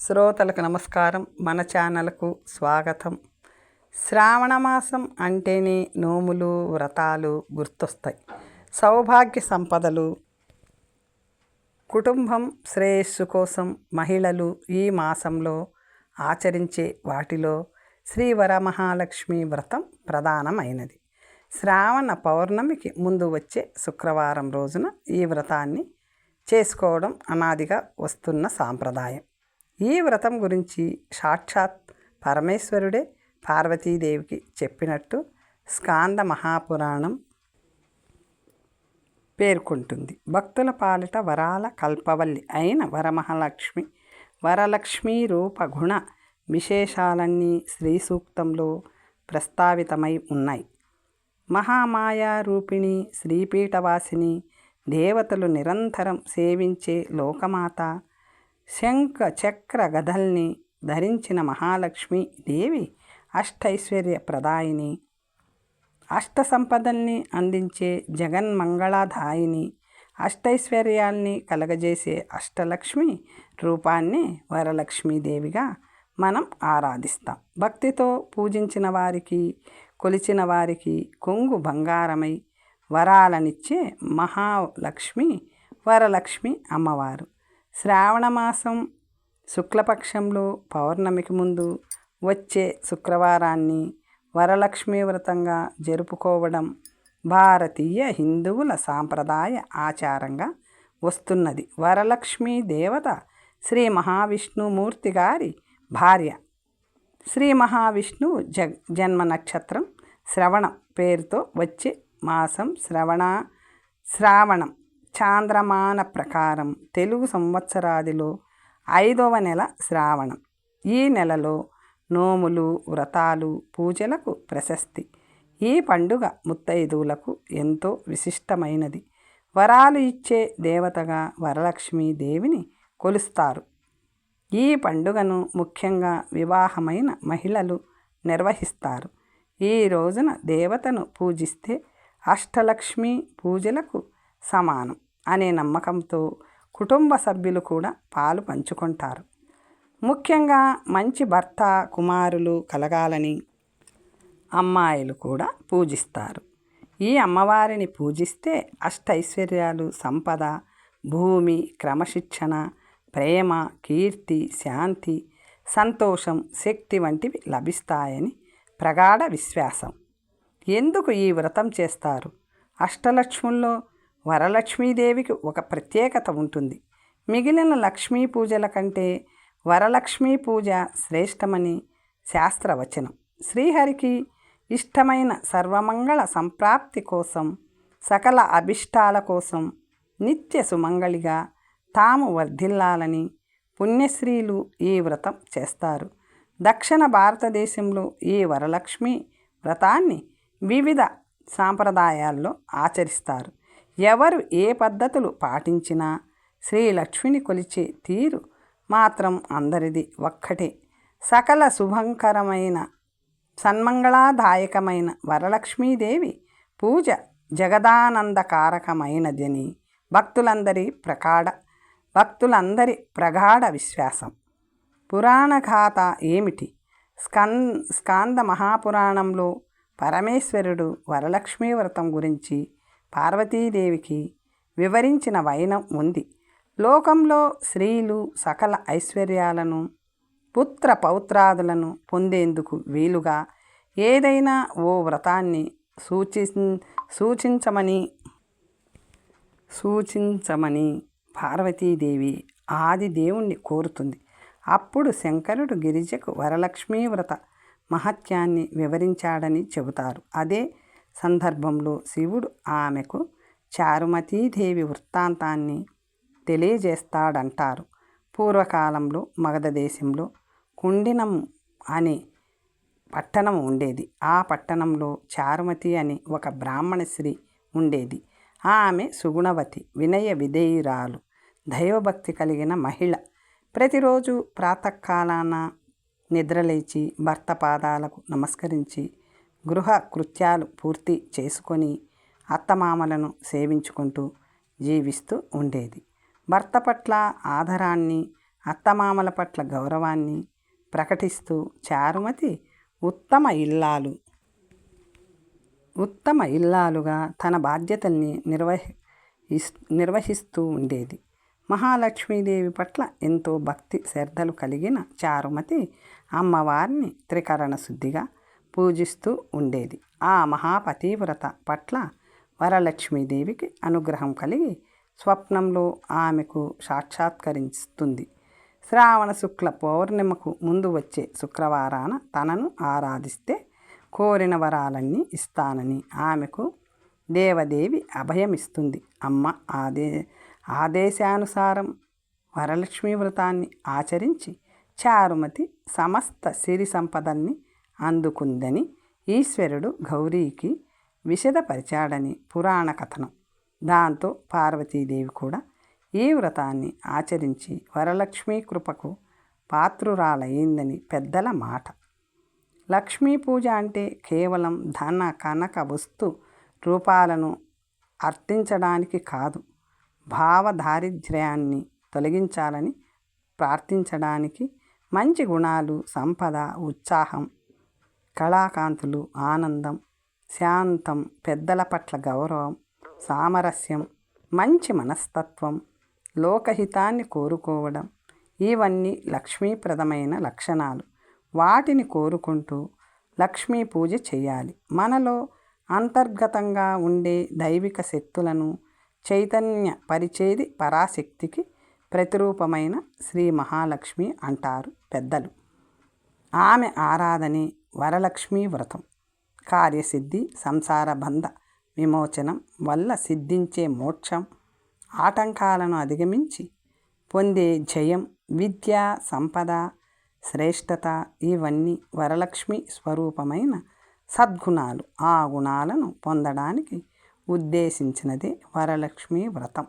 శ్రోతలకు నమస్కారం. మన ఛానల్కు స్వాగతం. శ్రావణమాసం అంటేనే నోములు వ్రతాలు గుర్తొస్తాయి. సౌభాగ్య సంపదలు కుటుంబం శ్రేయస్సు కోసం మహిళలు ఈ మాసంలో ఆచరించే వాటిలో శ్రీ వరమహాలక్ష్మి వ్రతం ప్రధానమైనది. శ్రావణ పౌర్ణమికి ముందు వచ్చే శుక్రవారం రోజున ఈ వ్రతాన్ని చేసుకోవడం అనాదిగా వస్తున్న సాంప్రదాయం. ఈ వ్రతం గురించి సాక్షాత్ పరమేశ్వరుడే పార్వతీదేవికి చెప్పినట్టు స్కాంద మహాపురాణం పేర్కొంటుంది. భక్తుల పాలిట వరాల కల్పవల్లి అయిన వరమహాలక్ష్మి వరలక్ష్మీ రూప గుణ విశేషాలన్నీ శ్రీ సూక్తంలో ప్రస్తావితమై ఉన్నాయి. మహామాయా రూపిణి శ్రీపీఠవాసిని దేవతలు నిరంతరం సేవించే లోకమాత శంఖ చక్ర గదల్ని ధరించిన మహాలక్ష్మి దేవి అష్టైశ్వర్య ప్రదాయిని అష్ట సంపదల్ని అందించే జగన్మంగళాధాయిని అష్టైశ్వర్యాల్ని కలగజేసే అష్టలక్ష్మి రూపాన్ని వరలక్ష్మీదేవిగా మనం ఆరాధిస్తాం. భక్తితో పూజించిన వారికి కొలిచిన వారికి కొంగు బంగారమై వరాలనిచ్చే మహాలక్ష్మి వరలక్ష్మి అమ్మవారు. శ్రావణమాసం శుక్లపక్షంలో పౌర్ణమికి ముందు వచ్చే శుక్రవారాన్ని వరలక్ష్మీ వ్రతంగా జరుపుకోవడం భారతీయ హిందువుల సాంప్రదాయ ఆచారంగా వస్తున్నది. వరలక్ష్మీ దేవత శ్రీ మహావిష్ణుమూర్తి గారి భార్య. శ్రీ మహావిష్ణువు జ జన్మ నక్షత్రం శ్రవణం పేరుతో వచ్చే మాసం శ్రవణ శ్రావణం. చాంద్రమాన ప్రకారం తెలుగు సంవత్సరాదిలో ఐదవ నెల శ్రావణం. ఈ నెలలో నోములు వ్రతాలు పూజలకు ప్రశస్తి. ఈ పండుగ ముత్తైదువులకు ఎంతో విశిష్టమైనది. వరాలు ఇచ్చే దేవతగా వరలక్ష్మీ దేవిని కొలుస్తారు. ఈ పండుగను ముఖ్యంగా వివాహమైన మహిళలు నిర్వహిస్తారు. ఈ రోజున దేవతను పూజిస్తే అష్టలక్ష్మి పూజలకు సమానం. అనే నమ్మకంతో కుటుంబ సభ్యులు కూడా పాలు పంచుకుంటారు. ముఖ్యంగా మంచి భర్త కుమారులు కలగాలని అమ్మాయిలు కూడా పూజిస్తారు. ఈ అమ్మవారిని పూజిస్తే అష్టైశ్వర్యాలు సంపద భూమి క్రమశిక్షణ ప్రేమ కీర్తి శాంతి సంతోషం శక్తి వంటివి లభిస్తాయని ప్రగాఢ విశ్వాసం. ఎందుకు ఈ వ్రతం చేస్తారు? అష్టలక్ష్ముల్లో వరలక్ష్మీదేవికి ఒక ప్రత్యేకత ఉంటుంది. మిగిలిన లక్ష్మీ పూజల కంటే వరలక్ష్మీ పూజ శ్రేష్టమని శాస్త్రవచనం. శ్రీహరికి ఇష్టమైన సర్వమంగళ సంప్రాప్తి కోసం సకల అభిష్టాల కోసం నిత్య సుమంగళిగా తాము వర్ధిల్లాలని పుణ్యశ్రీలు ఈ వ్రతం చేస్తారు. దక్షిణ భారతదేశంలో ఈ వరలక్ష్మి వ్రతాన్ని వివిధ సాంప్రదాయాల్లో ఆచరిస్తారు. ఎవరు ఏ పద్ధతులు పాటించినా శ్రీలక్ష్మిని కొలిచే తీరు మాత్రం అందరిది ఒక్కటే. సకల శుభంకరమైన సన్మంగళాదాయకమైన వరలక్ష్మీదేవి పూజ జగదానందకారకమైనదని భక్తులందరి ప్రకాడ భక్తులందరి ప్రగాఢ విశ్వాసం. పురాణగాథ ఏమిటి? స్కన్ స్కాంద మహాపురాణంలో పరమేశ్వరుడు వరలక్ష్మీ వ్రతం గురించి పార్వతీదేవికి వివరించిన వైనం ఉంది. లోకంలో స్త్రీలు సకల ఐశ్వర్యాలను పుత్ర పౌత్రాదులను పొందేందుకు వీలుగా ఏదైనా ఓ వ్రతాన్ని సూచి సూచించమని సూచించమని పార్వతీదేవి ఆది దేవుణ్ణి కోరుతుంది. అప్పుడు శంకరుడు గిరిజకు వరలక్ష్మీ వ్రత మహత్యాన్ని వివరించాడని చెబుతారు. అదే సందర్భంలో శివుడు ఆమెకు చారుమతీదేవి వృత్తాంతాన్ని తెలియజేస్తాడంటారు. పూర్వకాలంలో మగధ దేశంలో కుండినం అనే పట్టణం ఉండేది. ఆ పట్టణంలో చారుమతి అని ఒక బ్రాహ్మణ స్త్రీ ఉండేది. ఆమె సుగుణవతి వినయ విధేయురాలు దైవభక్తి కలిగిన మహిళ. ప్రతిరోజు ప్రాతకాలాన నిద్రలేచి భర్త పాదాలకు నమస్కరించి గృహ కృత్యాలు పూర్తి చేసుకొని అత్తమామలను సేవించుకుంటూ జీవిస్తూ ఉండేది. భర్త పట్ల ఆదరాన్ని అత్తమామల పట్ల గౌరవాన్ని ప్రకటిస్తూ చారుమతి ఉత్తమ ఇల్లాలు ఉత్తమ ఇల్లాలుగా తన బాధ్యతల్ని నిర్వహి నిర్వహిస్తూ ఉండేది. మహాలక్ష్మీదేవి పట్ల ఎంతో భక్తి శ్రద్ధలు కలిగిన చారుమతి అమ్మవారిని త్రికరణ శుద్ధిగా పూజిస్తూ ఉండేది. ఆ మహాపతివ్రత పట్ల వరలక్ష్మీదేవికి అనుగ్రహం కలిగి స్వప్నంలో ఆమెకు సాక్షాత్కరిస్తుంది. శ్రావణ శుక్ల పౌర్ణిమకు ముందు వచ్చే శుక్రవారాన తనను ఆరాధిస్తే కోరిన వరాలన్నీ ఇస్తానని ఆమెకు దేవదేవి అభయమిస్తుంది. అమ్మ ఆదే ఆదేశానుసారం వరలక్ష్మీ వ్రతాన్ని ఆచరించి చారుమతి సమస్త సిరి సంపదల్ని అందుకుందని ఈశ్వరుడు గౌరీకి విషదపరిచాడని పురాణ కథనం. దాంతో పార్వతీదేవి కూడా ఈ వ్రతాన్ని ఆచరించి వరలక్ష్మీ కృపకు పాత్రురాలయ్యిందని పెద్దల మాట. లక్ష్మీ పూజ అంటే కేవలం ధన కనక వస్తు రూపాలను అర్థించడానికి కాదు భావ దారిద్ర్యాన్ని తొలగించాలని ప్రార్థించడానికి మంచి గుణాలు సంపద ఉత్సాహం కళాకాంతులు ఆనందం శాంతం పెద్దల పట్ల గౌరవం సామరస్యం మంచి మనస్తత్వం లోకహితాన్ని కోరుకోవడం ఇవన్నీ లక్ష్మీప్రదమైన లక్షణాలు. వాటిని కోరుకుంటూ లక్ష్మీ పూజ చేయాలి. మనలో అంతర్గతంగా ఉండే దైవిక శక్తులను చైతన్య పరిచేది పరాశక్తికి ప్రతిరూపమైన శ్రీ మహాలక్ష్మి అంటారు పెద్దలు. ఆమె ఆరాధనే వరలక్ష్మీ వ్రతం. కార్యసిద్ధి సంసార బంధ విమోచనం వల్ల సిద్ధించే మోక్షం. ఆటంకాలను అధిగమించి పొందే జయం విద్య సంపద శ్రేష్టత ఇవన్నీ వరలక్ష్మి స్వరూపమైన సద్గుణాలు. ఆ గుణాలను పొందడానికి ఉద్దేశించినదే వరలక్ష్మి వ్రతం.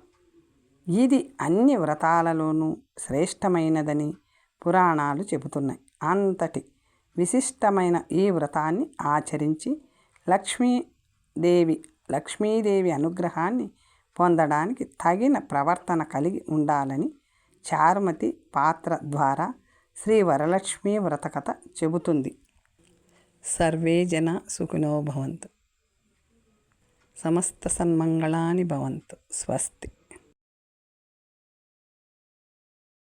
ఇది అన్ని వ్రతాలలోనూ శ్రేష్టమైనదని పురాణాలు చెబుతున్నాయి. అంతటి విశిష్టమైన ఈ వ్రతాన్ని ఆచరించి లక్ష్మీదేవి లక్ష్మీదేవి అనుగ్రహాన్ని పొందడానికి తగిన ప్రవర్తన కలిగి ఉండాలని చారుమతి పాత్ర ద్వారా శ్రీ వరలక్ష్మీ వ్రతకథ చెబుతుంది. సర్వే జన సుఖినో భవంతు. సమస్త సన్మంగళాని భవంతు. స్వస్తి.